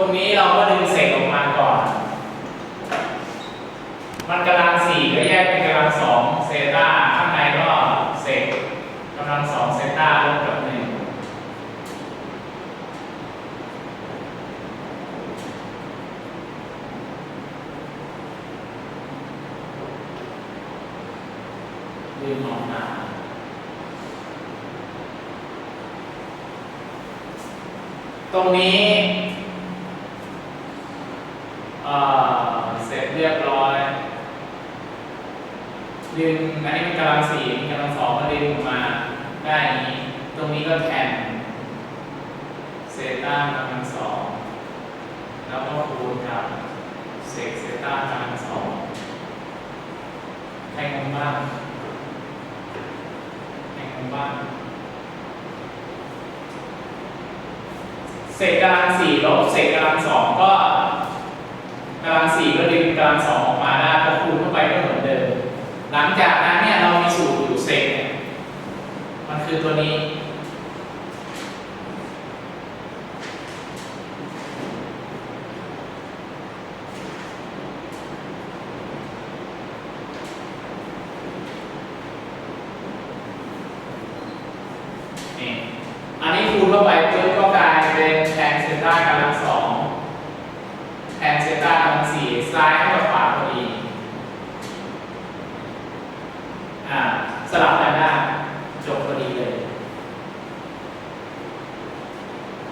รงนี้เราก็ดึงเศษออกมาก่อน มันกำลังสี่ก็แยกเป็นกำลังสองเซต้าข้างในก็เศษกำลังสองเซต้าลบกับหนึ่งดึงออกมาตรงนี้ เออเสร็จเรียบร้อยดึงอันนี้เป็นกำลังสี่กำลังสองก็ดึงออกมาได้อย่างนี้ ตรงนี้ก็แทนเซต้ากำลังสองแล้วก็คูณกับเศษเซต้ากำลังสองใครงงบ้างใครงงบ้างเศษกำลังสี่ลบเศษกำลังสองก็ กำลังสี่ก็ดึงกำลังสองออกมาได้ก็คูณเข้าไปก็เหมือนเดิม หลังจากนั้นเนี่ยเรามีสูตรอยู่เศษเนี่ยมันคือตัวนี้อันนี้คูณเข้าไปปุ๊บก็กลายเป็นแทนเซต้ากำลังสองแทนเซต้ากำลังสี่ ซ้ายให้กับขวาพอดีอ่าสลับกันได้จบพอดีเลย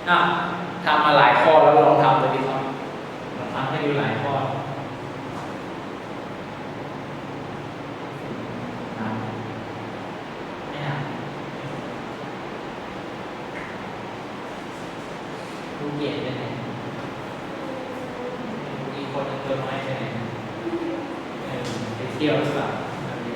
อ้าวทำมาหลายข้อแล้วลองทำดูดิครับลองทำให้ดูหลายข้ออ่าไม่เอาลูกเย็นไปไหนมี คนหนึ่งตัวน้อยไปไหนเออไปเที่ยวหรือเปล่านักเน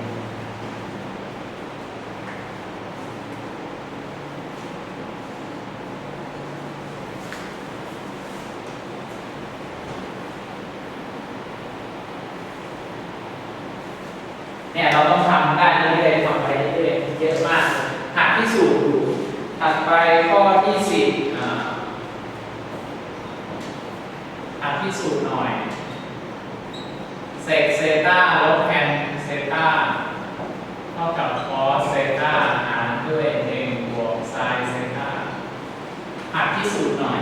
ี่ยเราต้องทำได้เรื่อยๆทำไปเรื่อยๆเยอะมากหาที่สูตรดูถัดไปข้อที่สิบ อะพิสูจน์หน่อยเศษเซต้าลบแทนเซต้าเท่ากับคอสเซต้าหารด้วย1บวกไซน์เซต้าหัดพิสูจน์หน่อย